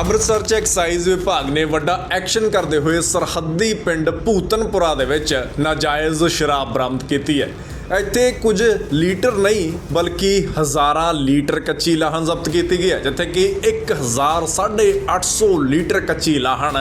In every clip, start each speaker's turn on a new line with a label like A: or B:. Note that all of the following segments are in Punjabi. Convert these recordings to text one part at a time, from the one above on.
A: ਅੰਮ੍ਰਿਤਸਰ 'ਚ ਐਕਸਾਈਜ਼ ਵਿਭਾਗ ਨੇ ਵੱਡਾ ਐਕਸ਼ਨ ਕਰਦੇ ਹੋਏ ਸਰਹੱਦੀ ਪਿੰਡ ਭੂਤਨਪੁਰਾ ਦੇ ਵਿੱਚ ਨਾਜਾਇਜ਼ ਸ਼ਰਾਬ ਬਰਾਮਦ ਕੀਤੀ ਹੈ। ਇੱਥੇ ਕੁਝ ਲੀਟਰ ਨਹੀਂ, ਬਲਕਿ ਹਜ਼ਾਰਾਂ ਲੀਟਰ ਕੱਚੀ ਲਾਹਣ ਜ਼ਬਤ ਕੀਤੀ ਗਈ ਹੈ, ਜਿੱਥੇ ਕਿ 1800 ਲੀਟਰ ਕੱਚੀ ਲਾਹਣ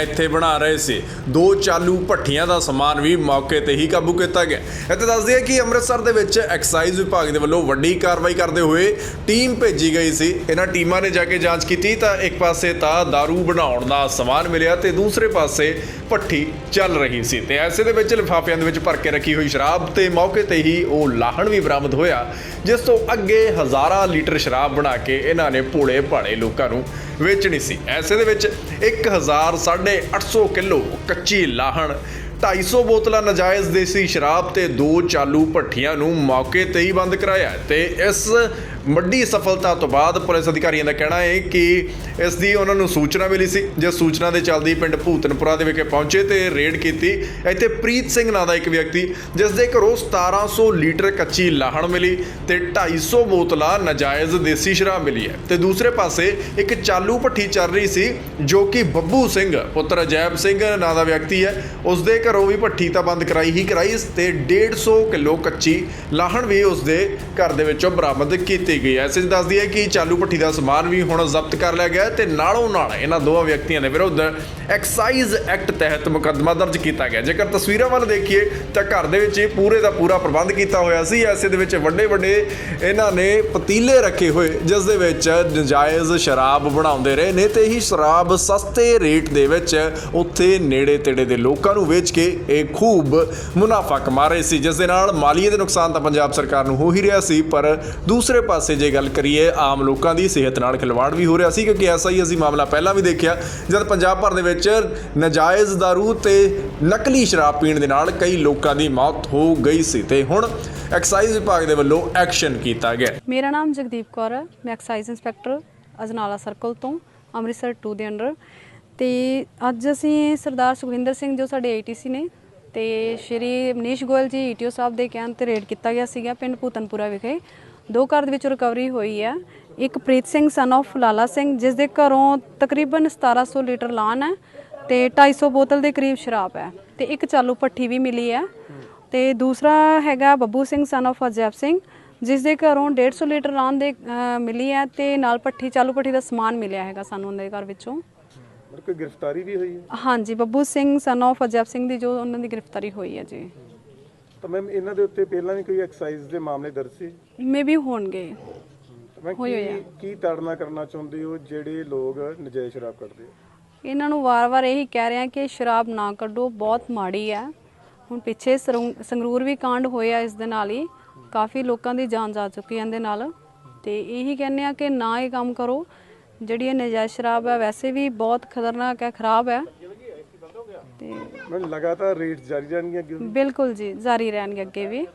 A: ਇੱਥੇ ਬਣਾ ਰਹੇ ਸੀ। ਦੋ ਚਾਲੂ ਭੱਠੀਆਂ ਦਾ ਸਮਾਨ ਵੀ ਮੌਕੇ ਤੇ ਹੀ ਕਾਬੂ ਕੀਤਾ ਗਿਆ। ਇੱਥੇ ਦੱਸਦੇ ਆ ਕਿ ਅੰਮ੍ਰਿਤਸਰ ਦੇ ਵਿੱਚ ਐਕਸਾਈਜ਼ ਵਿਭਾਗ ਦੇ ਵੱਲੋਂ ਵੱਡੀ ਕਾਰਵਾਈ ਕਰਦੇ ਹੋਏ ਟੀਮ ਭੇਜੀ ਗਈ ਸੀ। ਇਹਨਾਂ ਟੀਮਾਂ ਨੇ ਜਾ ਕੇ ਜਾਂਚ ਕੀਤੀ ਤਾਂ ਇੱਕ ਪਾਸੇ ਤਾਂ दारू ਬਣਾਉਣ ਦਾ ਸਮਾਨ ਮਿਲਿਆ ਤੇ ਦੂਸਰੇ ਪਾਸੇ ਭੱਠੀ ਚੱਲ ਰਹੀ ਸੀ। ਤੇ ਐਸੇ ਦੇ ਵਿੱਚ ਲਿਫਾਫਿਆਂ ਦੇ ਵਿੱਚ ਭਰ ਕੇ ਰੱਖੀ ਹੋਈ ਸ਼ਰਾਬ ਤੇ ਮੌਕੇ ਤੇ ਹੀ ਉਹ ਲਾਹਣ ਵੀ ਬਰਾਮਦ ਹੋਇਆ, ਜਿਸ ਤੋਂ ਅੱਗੇ ਹਜ਼ਾਰਾਂ ਲੀਟਰ ਸ਼ਰਾਬ ਬਣਾ ਕੇ ਇਹਨਾਂ ਨੇ ਭੋਲੇ ਭਾਲੇ ਲੋਕਾਂ ਨੂੰ ਵੇਚਣੀ ਸੀ। ਐਸੇ ਦੇ ਵਿੱਚ 1000 850 ਕਿਲੋ ਕੱਚੀ ਲਾਹਣ 250 ਬੋਤਲਾਂ ਨਾਜਾਇਜ਼ ਦੇਸੀ ਸ਼ਰਾਬ ਤੇ ਦੋ ਚਾਲੂ ਭੱਠੀਆਂ ਨੂੰ ਮੌਕੇ ਤੇ ਹੀ ਬੰਦ ਕਰਾਇਆ ਤੇ ਇਸ ਵੱਡੀ ਸਫਲਤਾ ਤੋਂ ਬਾਅਦ ਪੁਲਿਸ ਅਧਿਕਾਰੀਆਂ ਦਾ ਕਹਿਣਾ ਹੈ ਕਿ ਇਸ ਦੀ ਉਹਨਾਂ ਨੂੰ ਸੂਚਨਾ ਮਿਲੀ ਸੀ। ਜਿਸ ਸੂਚਨਾ ਦੇ ਚੱਲਦੀ ਪਿੰਡ ਭੂਤਨਪੁਰਾ ਦੇ ਵਿਖੇ ਪਹੁੰਚੇ ਤੇ ਰੇਡ ਕੀਤੀ। ਇੱਥੇ ਪ੍ਰੀਤ ਸਿੰਘ ਨਾਂ ਦਾ ਇੱਕ ਵਿਅਕਤੀ ਜਿਸ ਦੇ ਘਰੋਂ 1700 ਲੀਟਰ ਕੱਚੀ ਲਾਹਣ ਮਿਲੀ ਤੇ 250 ਬੋਤਲਾਂ ਨਾਜਾਇਜ਼ ਦੇਸੀ ਸ਼ਰਾਬ ਮਿਲੀ ਹੈ। ਤੇ ਦੂਸਰੇ ਪਾਸੇ ਇੱਕ ਚਾਲੂ ਭੱਠੀ ਚੱਲ ਰਹੀ ਸੀ, ਜੋ ਕਿ ਬੱਬੂ ਸਿੰਘ, ਪੁੱਤਰ ਅਜੈਬ ਸਿੰਘ ਨਾਂ ਦਾ ਵਿਅਕਤੀ ਹੈ। ਉਸ ਦੇ ਘਰੋਂ ਵੀ ਭੱਠੀ ਤਾਂ ਬੰਦ ਕਰਾਈ ਹੀ ਕਰਾਈ, ਤੇ 150 ਕਿਲੋ ਕੱਚੀ ਲਾਹਣ ਵੀ ਉਸ ਦੇ ਘਰ ਦੇ ਵਿੱਚੋਂ ਬਰਾਮਦ ਕੀਤੀ ਗਈ ਹੈ। ਐਸਐਸ ਦੱਸਦੀ ਹੈ ਕਿ ਚਾਲੂ ਭੱਠੀ ਦਾ ਸਮਾਨ ਵੀ ਹੁਣ ਜ਼ਬਤ ਕਰ ਲਿਆ ਗਿਆ ਤੇ ਨਾਲੋਂ ਨਾਲ ਇਹਨਾਂ ਦੋਵਾਂ ਵਿਅਕਤੀਆਂ ਦੇ ਵਿਰੁੱਧ ਐਕਸਾਈਜ਼ ਐਕਟ ਤਹਿਤ ਮੁਕੱਦਮਾ ਦਰਜ ਕੀਤਾ ਗਿਆ। ਜੇਕਰ ਤਸਵੀਰਾਂ ਵੱਲ ਦੇਖੀਏ ਤਾਂ ਘਰ ਦੇ ਵਿੱਚ ਇਹ ਪੂਰੇ ਦਾ ਪੂਰਾ ਪ੍ਰਬੰਧ ਕੀਤਾ ਹੋਇਆ ਸੀ। ਐਸੇ ਦੇ ਵਿੱਚ ਵੱਡੇ ਵੱਡੇ ਇਹਨਾਂ ਨੇ ਪਤੀਲੇ ਰੱਖੇ ਹੋਏ, ਜਿਸ ਦੇ ਵਿੱਚ ਨਜਾਇਜ਼ ਸ਼ਰਾਬ ਬਣਾਉਂਦੇ ਰਹੇ ਨੇ ਤੇ ਹੀ ਸ਼ਰਾਬ ਸਸਤੇ ਰੇਟ ਦੇ ਵਿੱਚ ਉੱਥੇ ਨੇੜੇ ਤੇੜੇ ਦੇ ਲੋਕਾਂ ਨੂੰ ਵੇਚ ਕੇ ਇਹ ਖੂਬ ਮੁਨਾਫਾ ਕਮਾ ਰਹੇ ਸੀ। ਜਿਸ ਦੇ ਨਾਲ ਮਾਲੀਏ ਦੇ ਨੁਕਸਾਨ ਤਾਂ ਪੰਜਾਬ ਸਰਕਾਰ ਨੂੰ ਹੋ ਹੀ ਰਿਹਾ ਸੀ, ਪਰ ਦੂਸਰੇ ਪਾਸੇ ਜੇ ਗੱਲ ਕਰੀਏ, ਆਮ ਲੋਕਾਂ ਦੀ ਸਿਹਤ ਨਾਲ ਖਿਲਵਾੜ ਵੀ ਹੋ ਰਿਹਾ ਸੀ ਕਿਉਂਕਿ ਐਸਾ ਹੀ ਅਸੀਂ ਮਾਮਲਾ ਪਹਿਲਾਂ ਵੀ ਦੇਖਿਆ, ਜਦ ਪੰਜਾਬ ਭਰ ਦੇ ਵਿੱਚ ਨਜਾਇਜ਼ दारू ਤੇ ਨਕਲੀ ਸ਼ਰਾਬ ਪੀਣ ਦੇ ਨਾਲ ਕਈ ਲੋਕਾਂ ਦੀ ਮੌਤ ਹੋ ਗਈ ਸੀ ਤੇ ਹੁਣ ਐਕਸਾਈਜ਼ ਵਿਭਾਗ ਦੇ ਵੱਲੋਂ ਐਕਸ਼ਨ ਕੀਤਾ ਗਿਆ।
B: ਮੇਰਾ ਨਾਮ ਜਗਦੀਪ ਕੌਰ ਹੈ, ਮੈਂ ਐਕਸਾਈਜ਼ ਇੰਸਪੈਕਟਰ ਅਜਨਾਲਾ ਸਰਕਲ ਤੋਂ, ਅੰਮ੍ਰਿਤਸਰ 2 ਦੇ ਅੰਡਰ। ਤੇ ਅੱਜ ਅਸੀਂ ਸਰਦਾਰ ਸੁਖਵਿੰਦਰ ਸਿੰਘ ਜੋ ਸਾਡੇ ਏਟੀਸੀ ਨੇ, ਤੇ ਸ਼੍ਰੀ ਮਨੀਸ਼ ਗੋਇਲ ਜੀ ਈਟੀਓ ਸਾਹਿਬ ਦੇ ਕਹਿਣ ਤੇ ਰੇਡ ਕੀਤਾ ਗਿਆ ਸੀਗਾ ਪਿੰਡ ਭੂਤਨਪੁਰਾ ਵਿਖੇ। ਦੋ ਘਰ ਦੇ ਵਿੱਚ ਰਿਕਵਰੀ ਹੋਈ ਹੈ ਇੱਕ ਪ੍ਰੀਤ ਸਿੰਘ ਸਨ of ਲਾਲਾ ਸਿੰਘ ਜਿਸ ਦੇ ਘਰੋਂ ਤਕਰੀਬਨ 1700 ਲੀਟਰ ਲਾਨ ਹੈ ਤੇ 250 ਬੋਤਲ ਦੇ ਕਰੀਬ ਸ਼ਰਾਬ ਹੈ ਤੇ ਇੱਕ ਚਾਲੂ ਪੱਠੀ ਵੀ ਮਿਲੀ ਹੈ। ਤੇ ਦੂਸਰਾ ਹੈਗਾ ਬੱਬੂ ਸਿੰਘ ਸਨ of ਅਜੈਬ ਸਿੰਘ ਜਿਸ ਦੇ ਘਰੋਂ 150 ਲੀਟਰ ਲਾਨ ਦੇ ਮਿਲੀ ਹੈ ਤੇ ਨਾਲ ਪੱਠੀ ਚਾਲੂ ਪੱਠੀ ਦਾ ਸਮਾਨ ਮਿਲਿਆ ਹੈਗਾ ਸਾਨੂੰ ਉਹਨਾਂ ਦੇ ਘਰ ਵਿੱਚੋਂ।
C: ਕੋਈ ਗ੍ਰਿਫਤਾਰੀ ਵੀ ਹੋਈ ਹੈ?
B: ਹਾਂਜੀ ਬੱਬੂ ਸਿੰਘ ਸਨ of ਅਜੈਬ ਸਿੰਘ ਦੀ ਜੋ ਉਹਨਾਂ ਦੀ ਗ੍ਰਿਫਤਾਰੀ ਹੋਈ ਹੈ ਜੀ।
C: ਤਾਂ ਮੈਮ ਇਹਨਾਂ ਦੇ ਉੱਤੇ ਪਹਿਲਾਂ ਵੀ ਕੋਈ ਐਕਸਾਈਜ਼ ਦੇ ਮਾਮਲੇ ਦਰਜ ਸੀ?
B: ਮੇਬੀ ਹੋਣਗੇ।
C: ਤਾਂ ਕੀ
B: ਆ।
C: ਕੀ ਤਾੜਨਾ ਕਰਨਾ ਚਾਹੁੰਦੇ ਹੋ ਜਿਹੜੇ ਲੋਕ ਨਜਾਇਜ਼ ਸ਼ਰਾਬ ਕੱਢਦੇ ਆ?
B: ਇਹਨਾਂ ਨੂੰ ਵਾਰ-ਵਾਰ ਇਹੀ ਕਹਿ ਰਹੇ ਆ ਕਿ ਸ਼ਰਾਬ ਨਾ ਕੱਢੋ ਬਹੁਤ ਮਾੜੀ ਹੈ ਹੁਣ ਪਿੱਛੇ ਸੰਗਰੂਰ ਵੀ ਕਾਂਡ ਹੋਇਆ ਇਸ ਦੇ ਨਾਲ ਹੀ। ਕਾਫੀ ਲੋਕਾਂ ਦੀ ਜਾਨ ਜਾ ਚੁੱਕੀ ਹੈ ਇਹਦੇ ਨਾਲ। ਤੇ ਇਹੀ ਕਹਿੰਦੇ ਆ ਕਿ ਨਾ ਇਹ ਕੰਮ ਕਰੋ। ਜਿਹੜੀ ਇਹ ਨਜਾਇਜ਼ ਸ਼ਰਾਬ ਹੈ ਵੈਸੇ ਵੀ ਬਹੁਤ ਖਤਰਨਾਕ ਹੈ ਖਰਾਬ ਹੈ ਤੇ
C: ਲਗਾਤਾਰ ਰੇਟ ਜਾਰੀ ਰਹਿਣਗੇ ਅੱਗੇ
B: ਬਿਲਕੁਲ ਜੀ ਜਾਰੀ ਰਹਿਣਗੇ ਅੱਗੇ ਵੀ।